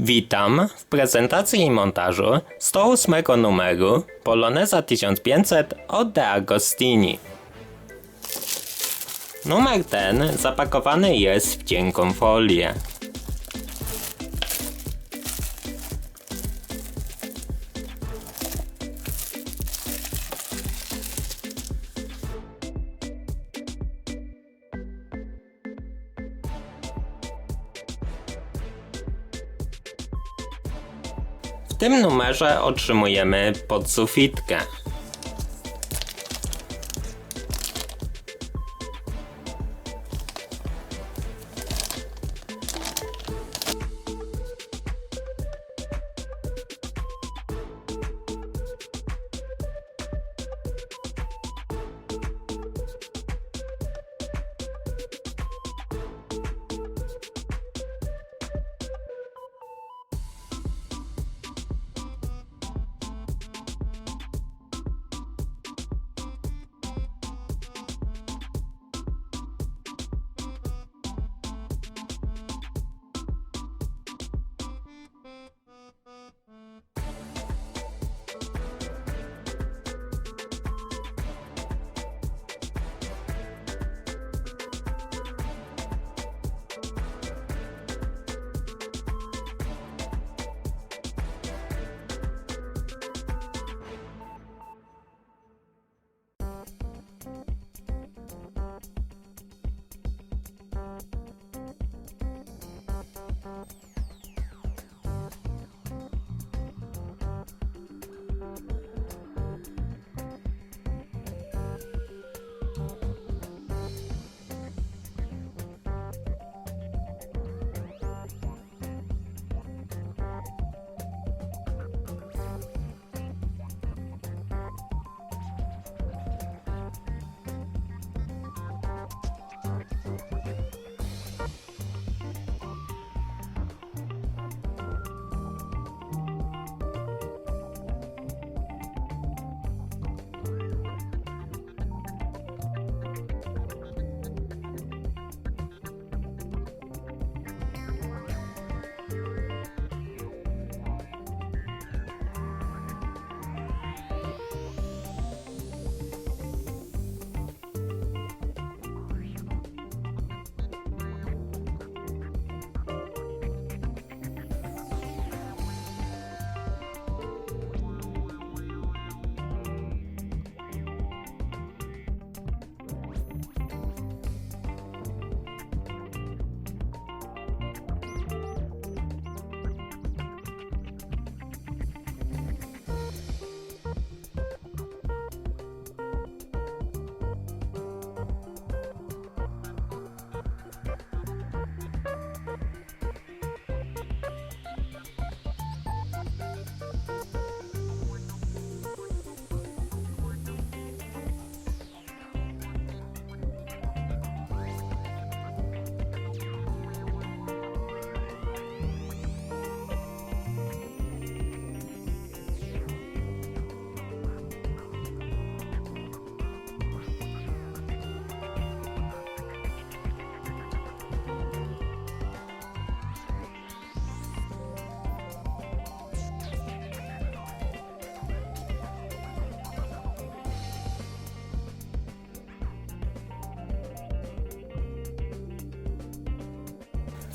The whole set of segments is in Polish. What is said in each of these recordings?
Witam w prezentacji i montażu 108 numeru Poloneza 1500 od De Agostini. Numer ten zapakowany jest w cienką folię. Tym numerze otrzymujemy podsufitkę.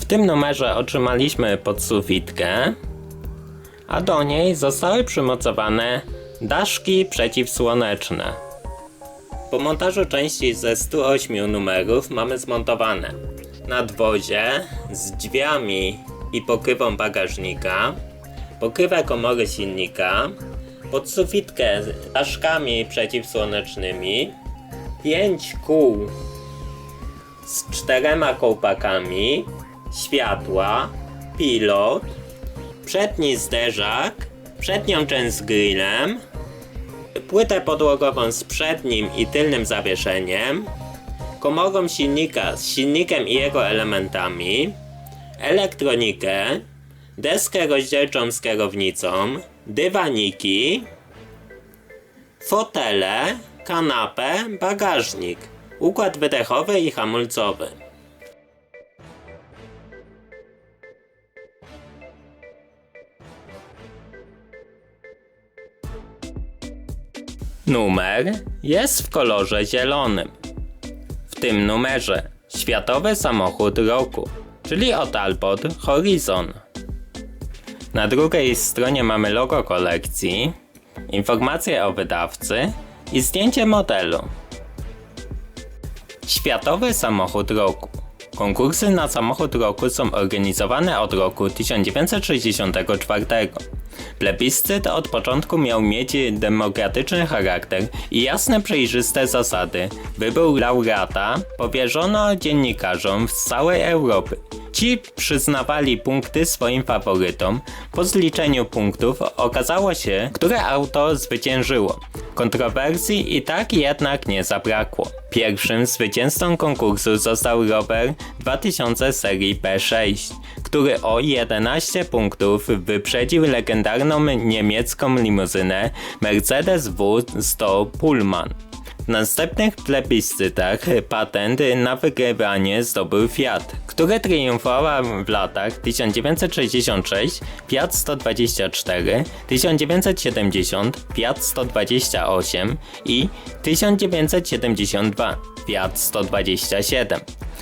W tym numerze otrzymaliśmy podsufitkę, a do niej zostały przymocowane daszki przeciwsłoneczne. Po montażu części ze 108 numerów mamy zmontowane nadwozie z drzwiami i pokrywą bagażnika, pokrywę komory silnika, podsufitkę z daszkami przeciwsłonecznymi, 5 kół z czterema kołpakami, światła, pilot, przedni zderzak, przednią część z grillem, płytę podłogową z przednim i tylnym zawieszeniem, komorą silnika z silnikiem i jego elementami, elektronikę, deskę rozdzielczą z kierownicą, dywaniki, fotele, kanapę, bagażnik, układ wydechowy i hamulcowy. Numer jest w kolorze zielonym. W tym numerze Światowy Samochód Roku, czyli od Talbot Horizon. Na drugiej stronie mamy logo kolekcji, informacje o wydawcy i zdjęcie modelu. Światowy Samochód Roku. Konkursy na samochód roku są organizowane od roku 1964. Plebiscyt od początku miał mieć demokratyczny charakter i jasne przejrzyste zasady. Wybór laureata powierzono dziennikarzom z całej Europy. Ci przyznawali punkty swoim faworytom. Po zliczeniu punktów okazało się, które auto zwyciężyło. Kontrowersji i tak jednak nie zabrakło. Pierwszym zwycięzcą konkursu został rower 2000 serii P6, który o 11 punktów wyprzedził legendarną niemiecką limuzynę Mercedes W100 Pullman. W następnych plebiscytach patent na wygrywanie zdobył Fiat, który triumfował w latach 1966 Fiat 124, 1970 Fiat 128 i 1972 Fiat 127.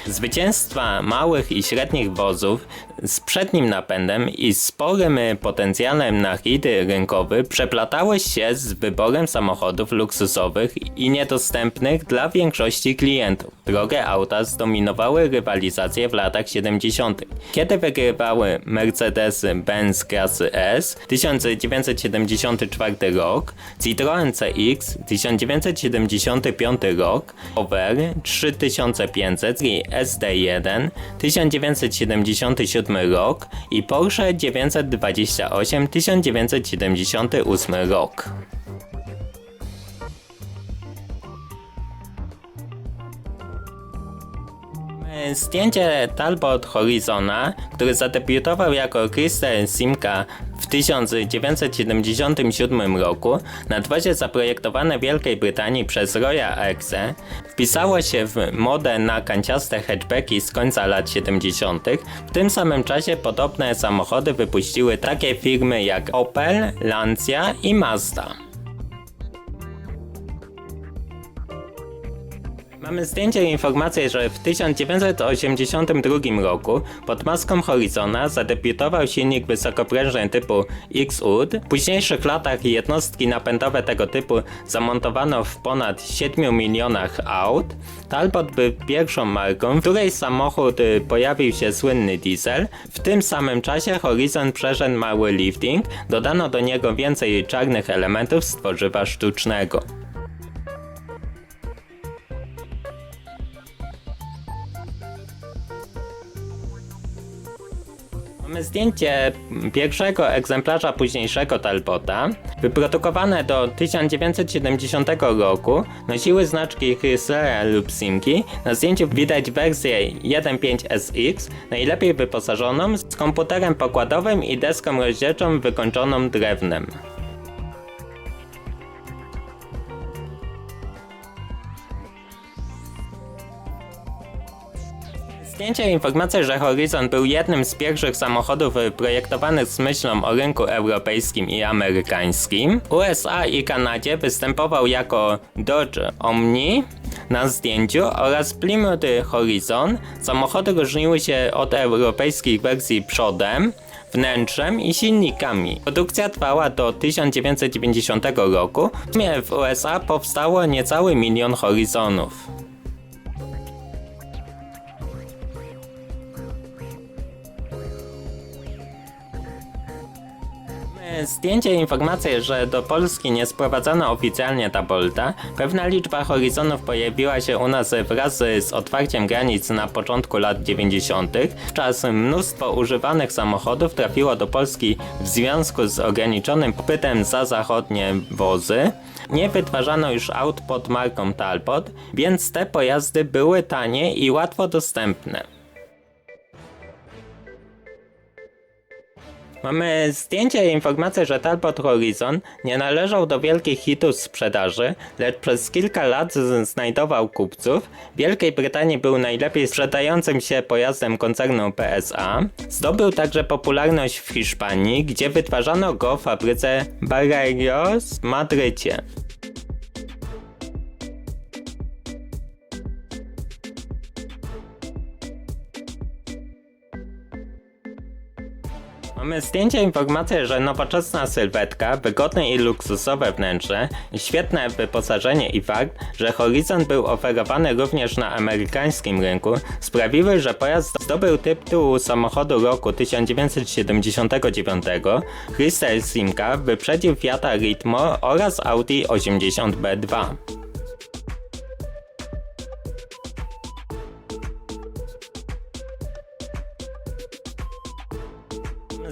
Zwycięstwa małych i średnich wozów z przednim napędem i sporym potencjałem na hit rynkowy przeplatały się z wyborem samochodów luksusowych i niedostępnych dla większości klientów. Drogie auta zdominowały rywalizację w latach 70., kiedy wygrywały Mercedes-Benz klasy S 1974 rok, Citroën CX 1975 rok, Over 3500 i SD1 1977 rok i Porsche 928 1978 rok. Zdjęcie Talbot Horizona, który zadebiutował jako Christer Simca w 1977 roku na dwozie zaprojektowane w Wielkiej Brytanii przez Roya Exe, wpisało się w modę na kanciaste hatchbacki z końca lat 70. W tym samym czasie podobne samochody wypuściły takie firmy jak Opel, Lancia i Mazda. Mamy zdjęcie i informację, że w 1982 roku pod maską Horizona zadebiutował silnik wysokoprężny typu X-UD. W późniejszych latach jednostki napędowe tego typu zamontowano w ponad 7 milionach aut. Talbot był pierwszą marką, w której samochód y, pojawił się słynny diesel. W tym samym czasie Horizon przeszedł mały lifting, dodano do niego więcej czarnych elementów z tworzywa sztucznego. Mamy zdjęcie pierwszego egzemplarza późniejszego Talbota. Wyprodukowane do 1970 roku nosiły znaczki Chryslera lub Simki. Na zdjęciu widać wersję 1.5 SX, najlepiej wyposażoną, z komputerem pokładowym i deską rozdzielczą wykończoną drewnem. Zdjęcie i informacja, że Horizon był jednym z pierwszych samochodów projektowanych z myślą o rynku europejskim i amerykańskim. USA i Kanadzie występował jako Dodge Omni na zdjęciu oraz Plymouth Horizon. Samochody różniły się od europejskich wersji przodem, wnętrzem i silnikami. Produkcja trwała do 1990 roku. W USA powstało niecały milion Horizonów. Zdjęcie informacje, że do Polski nie sprowadzono oficjalnie Tabolta, pewna liczba horyzontów pojawiła się u nas wraz z otwarciem granic na początku lat 90. Wczas mnóstwo używanych samochodów trafiło do Polski w związku z ograniczonym popytem za zachodnie wozy. Nie wytwarzano już aut pod marką Talbot, więc te pojazdy były tanie i łatwo dostępne. Mamy zdjęcie i informację, że Talbot Horizon nie należał do wielkich hitów sprzedaży, lecz przez kilka lat znajdował kupców. W Wielkiej Brytanii był najlepiej sprzedającym się pojazdem koncernu PSA. Zdobył także popularność w Hiszpanii, gdzie wytwarzano go w fabryce Barreiros w Madrycie. Mamy zdjęcie informację, że nowoczesna sylwetka, wygodne i luksusowe wnętrze, świetne wyposażenie i fakt, że Horizon był oferowany również na amerykańskim rynku, sprawiły, że pojazd zdobył tytuł samochodu roku 1979. Chrysler Simca wyprzedził Fiata Ritmo oraz Audi 80B2.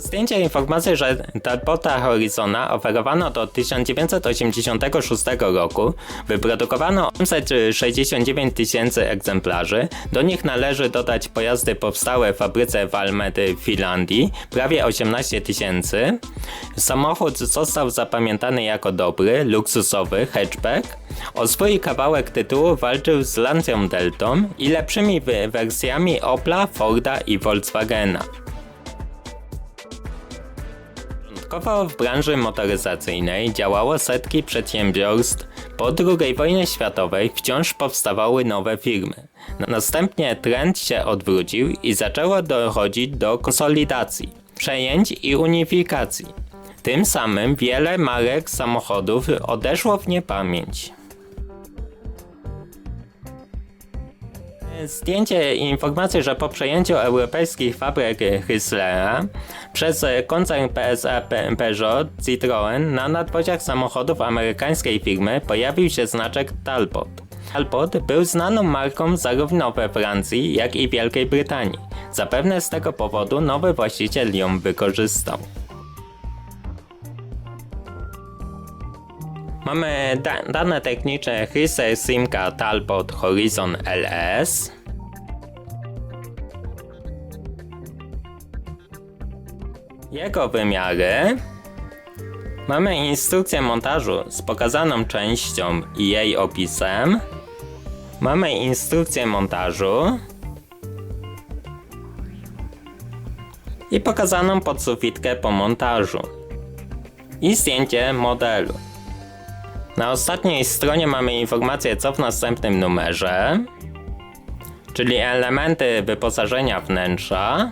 Zdjęcie informacji, że Talbota Horizona oferowano do 1986 roku, wyprodukowano 869 tysięcy egzemplarzy, do nich należy dodać pojazdy powstałe w fabryce Valmety w Finlandii, prawie 18 tysięcy. Samochód został zapamiętany jako dobry, luksusowy hatchback. O swój kawałek tytułu walczył z Lancią Deltą i lepszymi wersjami Opla, Forda i Volkswagena. Początkowo w branży motoryzacyjnej działało setki przedsiębiorstw. Po II wojnie światowej wciąż powstawały nowe firmy. Następnie trend się odwrócił i zaczęło dochodzić do konsolidacji, przejęć i unifikacji. Tym samym wiele marek samochodów odeszło w niepamięć. Zdjęcie informacji, że po przejęciu europejskich fabryk Chryslera przez koncern PSA Pe- Peugeot Citroën na nadwoziach samochodów amerykańskiej firmy pojawił się znaczek Talbot. Talbot był znaną marką zarówno we Francji, jak i Wielkiej Brytanii. Zapewne z tego powodu nowy właściciel ją wykorzystał. Mamy da dane techniczne Chrysler Simca Talbot Horizon LS. Jego wymiary. Mamy instrukcję montażu z pokazaną częścią i jej opisem. Mamy instrukcję montażu. I pokazaną podsufitkę po montażu. I zdjęcie modelu. Na ostatniej stronie mamy informację co w następnym numerze, czyli elementy wyposażenia wnętrza.